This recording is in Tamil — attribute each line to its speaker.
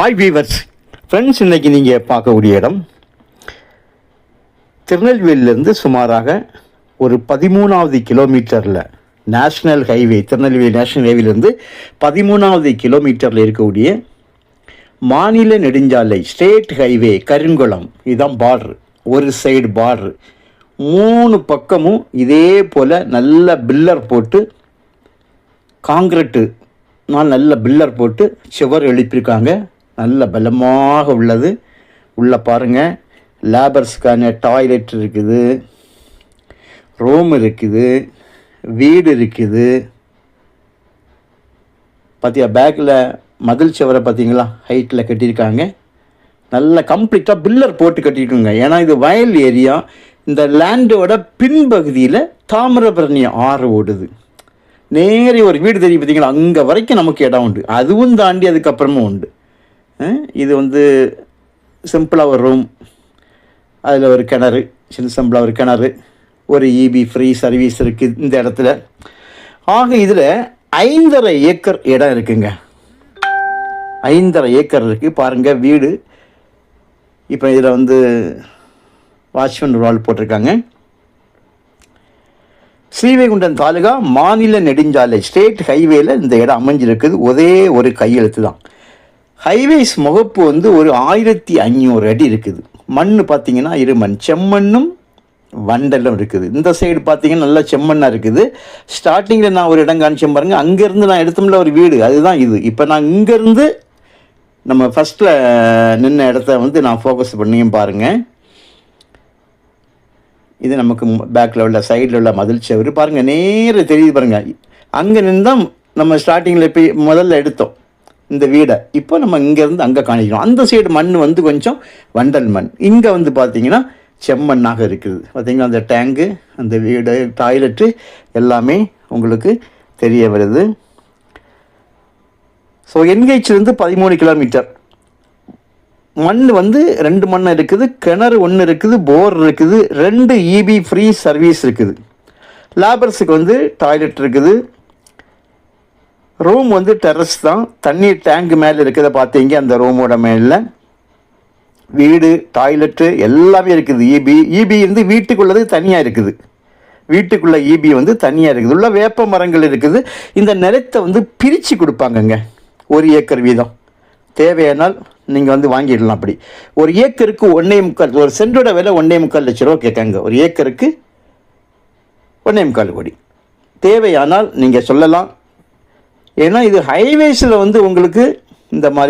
Speaker 1: ஹாய் வீவர்ஸ் ஃப்ரெண்ட்ஸ் இன்றைக்கி நீங்கள் பார்க்கக்கூடிய இடம் திருநெல்வேலியிலேருந்து சுமாராக ஒரு பதிமூணாவது கிலோமீட்டரில் நேஷ்னல் ஹைவே திருநெல்வேலி நேஷ்னல் ஹைவேலேருந்து பதிமூணாவது கிலோமீட்டரில் இருக்கக்கூடிய மாநில நெடுஞ்சாலை ஸ்டேட் ஹைவே கருங்குளம். இதுதான் பார்டர் ஒரு சைடு பார்டர் மூணு பக்கமும் இதே போல் நல்ல பில்லர் போட்டு காங்கிரட்டு நான் நல்ல பில்லர் போட்டு சுவர் எழுப்பியிருக்காங்க. நல்ல பலமாக உள்ளது. உள்ளே பாருங்கள் லேபர்ஸ்க்கான டாய்லெட் இருக்குது. ரூம் இருக்குது. வீடு இருக்குது. பார்த்தியா பேக்கில் மதில் சுவரை பார்த்தீங்களா ஹைட்டில் கட்டியிருக்காங்க. நல்ல கம்ப்ளீட்டாக பில்லர் போட்டு கட்டியிருக்குங்க. ஏன்னா இது வயல் ஏரியா. இந்த லேண்டோட பின்பகுதியில் தாமிரபரணி ஆறு ஓடுது. நேரே ஒரு வீடு தெரியும் பார்த்தீங்களா அங்கே வரைக்கும் நமக்கு இடம் உண்டு. அதுவும் தாண்டி அதுக்கப்புறமும் உண்டு. இது வந்து சிம்பிளாக ஒரு ரூம் அதில் ஒரு கிணறு சின்ன சிம்பிளாக ஒரு கிணறு. ஒரு இபி ஃப்ரீ சர்வீஸ் இருக்குது இந்த இடத்துல. ஆக இதில் ஐந்தரை ஏக்கர் இடம் இருக்குங்க. ஐந்தரை ஏக்கர் இருக்குது பாருங்கள் வீடு. இப்போ இதில் வந்து வாட்ச்மேன் வால் போட்டிருக்காங்க. ஸ்ரீவைகுண்டம் தாலுகா மாநில நெடுஞ்சாலை ஸ்டேட் ஹைவேல இந்த இடம் அமைஞ்சிருக்குது. ஒரே ஒரு கையெழுத்து தான் ஹைவேஸ் முகப்பு வந்து ஒரு ஆயிரத்தி ஐநூறு அடி இருக்குது. மண் பார்த்திங்கன்னா இருமண் செம்மண்ணும் வண்டலும் இருக்குது. இந்த சைடு பார்த்தீங்கன்னா நல்லா செம்மண்ணாக இருக்குது. ஸ்டார்டிங்கில் நான் ஒரு இடம் காமிச்சேன் பாருங்கள் அங்கேருந்து நான் எடுத்தோம்ல ஒரு வீடு அதுதான் இது. இப்போ நான் இங்கேருந்து நம்ம ஃபஸ்ட்டில் நின்ன இடத்த வந்து நான் ஃபோக்கஸ் பண்ணியும் பாருங்கள் இது நமக்கு பேக்கில் உள்ள சைடில் உள்ள மதில் செவரு. பாருங்கள் நேராக தெரியுது பாருங்கள் அங்கே நின்று தான் நம்ம ஸ்டார்டிங்கில் இப்போ முதல்ல எடுத்தோம். இந்த வீடை. இப்போ நம்ம இங்கேருந்து அங்கே காணிக்கிறோம். அந்த சைடு மண் வந்து கொஞ்சம் வண்டல் மண். இங்கே வந்து பார்த்தீங்கன்னா செம்மண்ணாக இருக்குது. பார்த்திங்கன்னா அந்த டேங்கு அந்த வீடு டாய்லெட்டு எல்லாமே உங்களுக்கு தெரிய வருது. ஸோ என்கேஜ்லேருந்து பதிமூணு கிலோமீட்டர் மண் வந்து ரெண்டு மண் இருக்குது. கிணறு ஒன்று இருக்குது. போர் இருக்குது. ரெண்டு இபி ஃப்ரீ சர்வீஸ் இருக்குது. லேபர்ஸுக்கு வந்து டாய்லெட் இருக்குது. ரூம் வந்து டெரஸ் தான். தண்ணீர் டேங்க் மேலே இருக்கிறத பார்த்தீங்க அந்த ரூமோட மேலே. வீடு டாய்லெட்டு எல்லாமே இருக்குது. இபி இபி வந்து வீட்டுக்குள்ளது தனியாக இருக்குது. வீட்டுக்குள்ளே இபி வந்து தனியாக இருக்குது. உள்ள வேப்ப மரங்கள் இருக்குது. இந்த நிலத்தை வந்து பிரித்து கொடுப்பாங்கங்க. ஒரு ஏக்கர் வீதம். தேவையானால் நீங்கள் வந்து வாங்கிடலாம் அப்படி. ஒரு ஏக்கருக்கு ஒன்றே முக்கால் ஒரு சென்டோட விலை ஒன்றே முக்கால் லட்ச ரூபா கேட்காங்க ஒரு ஏக்கருக்கு ஒன்றே முக்கால் கோடி. தேவையானால் நீங்கள் சொல்லலாம். ஏன்னா இது ஹைவேஸில் வந்து உங்களுக்கு இந்த மாதிரி